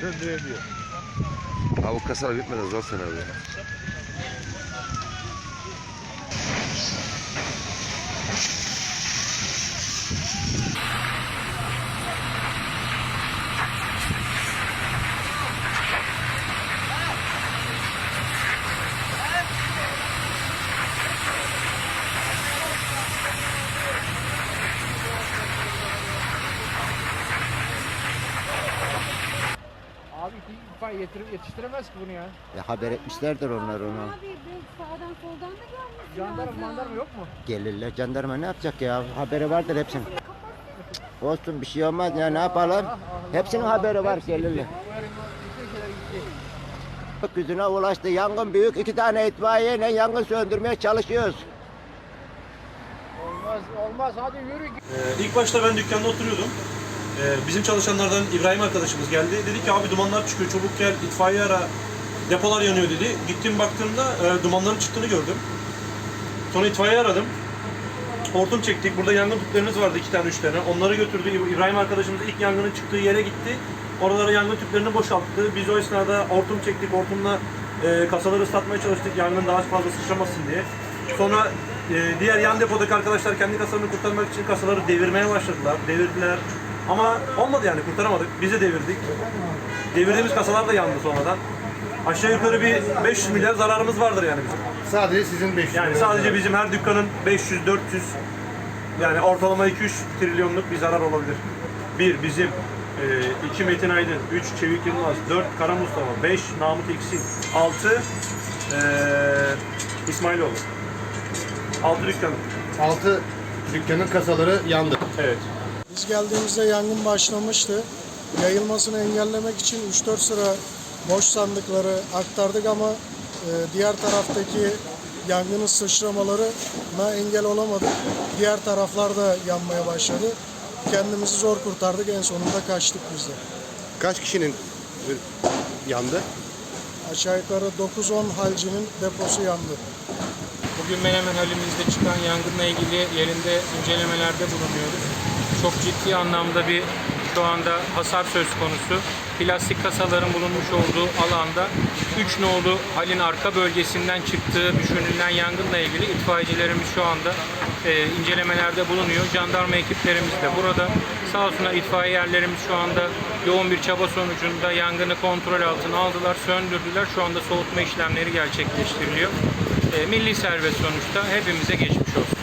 Söndüremiyor. Abi bu kasalar bitmeden zor senaryo itfaiye yetirip yetiştiremez ki bunu ya. Ya haber etmişlerdir onlar onu. Abi belki sağdan soldan da gelmesi Jandarma mandarma yok mu? Gelirler jandarma ne yapacak ya? Haberi vardır hepsinin. Olsun bir şey olmaz ya ne yapalım? Hepsinin haberi var gelirler. Gökyüzüne ulaştı yangın büyük. iki tane itfaiyeyle yangın söndürmeye çalışıyoruz. Olmaz olmaz hadi yürü. Ee, ilk başta ben dükkanda oturuyordum. Ee, bizim çalışanlardan İbrahim arkadaşımız geldi. Dedi ki abi dumanlar çıkıyor çabuk gel itfaiye ara depolar yanıyor dedi. Gittim baktığımda e, dumanların çıktığını gördüm. Sonra itfaiye aradım. Hortum çektik. Burada yangın tüplerimiz vardı iki tane üç tane. Onları götürdü. İbrahim arkadaşımız ilk yangının çıktığı yere gitti. Oralara yangın tüplerini boşalttı. Biz o esnada hortum çektik. Hortumla e, kasaları ıslatmaya çalıştık. Yangın daha fazla sıçramasın diye. Sonra e, diğer yan depodaki arkadaşlar kendi kasalarını kurtarmak için kasaları devirmeye başladılar. Devirdiler. Ama olmadı yani kurtaramadık. Biz de devirdik. Devirdiğimiz kasalar da yandı sonradan. Aşağı yukarı bir 500 milyar zararımız vardır yani bizim. Sadece sizin 500 Yani sadece bizim her dükkanın 500 400 yani ortalama 2-3 trilyonluk bir zarar olabilir. Bir bizim, 2 Metin Aydın, 3 Çevik Yılmaz, 4 Kara Mustafa, 5 Namık Eksin, 6 İsmailoğlu. 6 dükkan. 6 dükkanın kasaları yandı. Evet. Biz geldiğimizde yangın başlamıştı. Yayılmasını engellemek için 3-4 sıra boş sandıkları aktardık ama e, diğer taraftaki yangının sıçramalarına engel olamadık. Diğer taraflar da yanmaya başladı. Kendimizi zor kurtardık. En sonunda kaçtık biz de. Kaç kişinin e, yandı? Aşağı yukarı 9-10 halcinin deposu yandı. Bugün Menemen halimizde çıkan yangınla ilgili yerinde incelemelerde bulunuyoruz. Çok ciddi anlamda bir şu anda hasar söz konusu. Plastik kasaların bulunmuş olduğu alanda 3 nolu halin arka bölgesinden çıktığı düşünülen yangınla ilgili itfaiyecilerimiz şu anda e, incelemelerde bulunuyor. Jandarma ekiplerimiz de burada. Sağ olsunlar itfaiye yerlerimiz şu anda yoğun bir çaba sonucunda yangını kontrol altına aldılar, söndürdüler. Şu anda soğutma işlemleri gerçekleştiriliyor. E, milli servet sonuçta hepimize geçmiş olsun.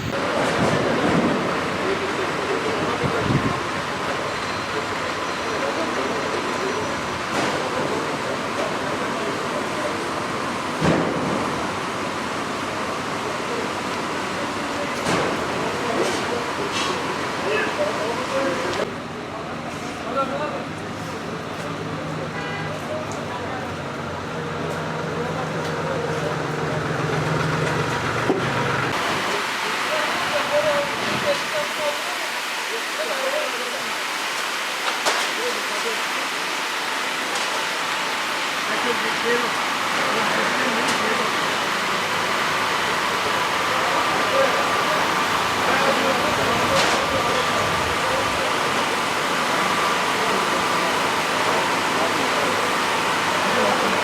Aqui o pequeno.